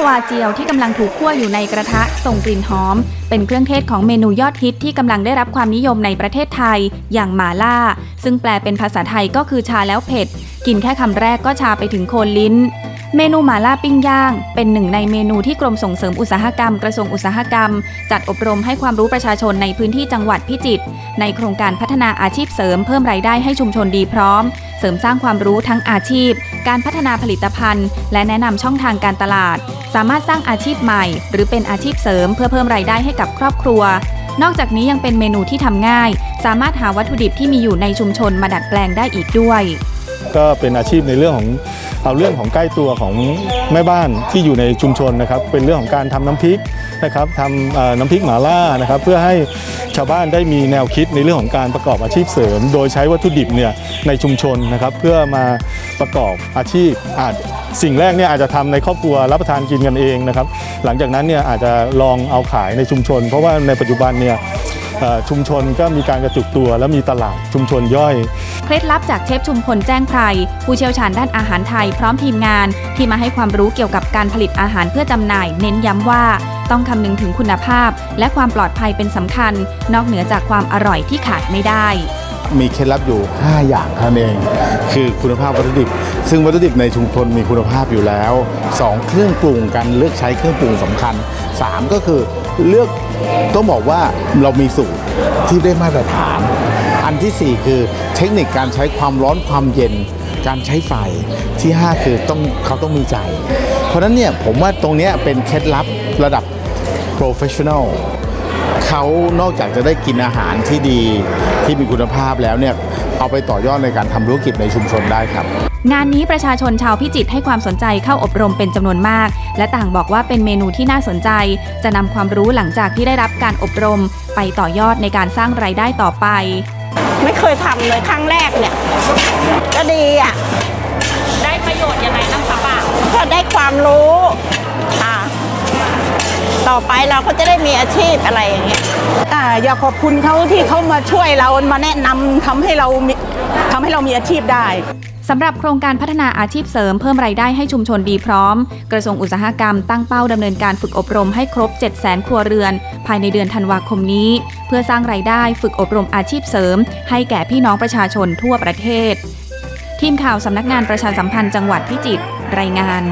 ควาเจียวที่กำลังถูกคั่วอยู่ในกระทะส่งกลิ่นหอม เป็นเครื่องเทศของเมนูยอดฮิตที่กำลังได้รับความนิยมในประเทศไทย อย่างหมาล่า ซึ่งแปลเป็นภาษาไทยก็คือชาแล้วเผ็ด กินแค่คำแรกก็ชาไปถึงโคนลิ้น เมนูหมาล่าปิ้งย่าง เป็นหนึ่งในเมนูที่กรมส่งเสริมอุตสาหกรรมกระทรวงอุตสาหกรรม จัดอบรมให้ความรู้ประชาชนในพื้นที่จังหวัดพิจิตรในโครงการพัฒนาอาชีพเสริมเพิ่มรายได้ให้ชุมชนดีพร้อม เสริมสร้างความรู้ทั้งอาชีพ การพัฒนาผลิตภัณฑ์ และแนะนำช่องทางการตลาด สามารถสร้างอาชีพใหม่ หรือเป็นอาชีพเสริมเพื่อเพิ่มรายได้ให้กับครอบครัวนอกจากนี้ยังเป็นเมนูที่ทำง่าย สามารถหาวัตถุดิบที่มีอยู่ในชุมชนมาดัดแปลงได้อีกด้วย ก็เป็นอาชีพในเรื่องของ เอาเรื่องของใกล้ตัวของแม่บ้านที่อยู่ในชุมชนนะครับ เป็นเรื่องของการทำน้ำพริกนะครับทำน้ำพริกหมาล่านะครับ เพื่อให้ชาวบ้านได้มีแนวคิดในเรื่องของการประกอบอาชีพเสริม โดยใช้วัตถุดิบเนี่ยในชุมชนนะครับ เพื่อมาประกอบอาชีพอาจ สิ่งแรกเนี่ยอาจจะทำในครอบครัวรับประทานกินกันเองนะครับ หลังจากนั้นเนี่ยอาจจะลองเอาขายในชุมชน เพราะว่าในปัจจุบันเนี่ยชุมชนก็มีการกระจุกตัวและมีตลาดชุมชนย่อย เคล็ดลับจากเชฟชุมพลแจ้งไพรผู้เชี่ยวชาญด้านอาหารไทยพร้อมทีมงาน ที่มาให้ความรู้เกี่ยวกับการผลิตอาหารเพื่อจำหน่าย เน้นย้ำว่าต้องคำนึงถึงคุณภาพ และความปลอดภัยเป็นสำคัญ นอกเหนือจากความอร่อยที่ขาดไม่ได้ มีเคล็ดลับอยู่ 5 อย่างเท่านั้นเอง คือคุณภาพวัตถุดิบ ซึ่งวัตถุดิบในชุมชนมีคุณภาพอยู่แล้ว 2 เครื่องปรุงการเลือกใช้เครื่องปรุงสำคัญ 3 ก็คือเลือกต้องบอกว่าเรามีสูตรที่ได้มาตรฐาน อันทีสี่ 4 คือเทคนิคการใช้ความร้อนความเย็นการใช้ไฟที่ 5 คือต้องเขาต้องมีใจ เพราะนั้นเนี่ยผมว่าตรงนี้เป็นเคล็ดลับระดับ professional เขานอกจากจะได้กินอาหารที่ดีที่มีคุณภาพแล้วเนี่ยเอาไปต่อยอดในการทำธุรกิจในชุมชนได้ครับ งานนี้ประชาชนชาวพิจิตรให้ความสนใจเข้าอบรมเป็นจำนวนมาก และต่างบอกว่าเป็นเมนูที่น่าสนใจ จะนำความรู้หลังจากที่ได้รับการอบรม ไปต่อยอดในการสร้างรายได้ต่อไป ไม่เคยทำเลยครั้งแรกเนี่ย ก็ดีอะ ได้ประโยชน์ยังไงบ้างคะป้าก็ได้ความรู้ค่ะ ต่อไปเราก็จะได้มีอาชีพอะไรอย่างเงี้ยอ่าอยากขอบคุณเขาที่เขามาช่วยเรามาแนะนำทำให้เรามีทำให้เรามีอาชีพได้ สำหรับโครงการพัฒนาอาชีพเสริมเพิ่มรายได้ให้ชุมชนดีพร้อม กระทรวงอุตสาหกรรมตั้งเป้าดำเนินการฝึกอบรมให้ครบ 7 0 0 0 0 0 ครัวเรือน ภายในเดือนธันวาคมนี้ เพื่อสร้างรายได้ฝึกอบรมอาชีพเสริม ให้แก่พี่น้องประชาชนทั่วประเทศ ทีมข่าวสำนักงานประชาสัมพันธ์จังหวัดพิจิตรรายงาน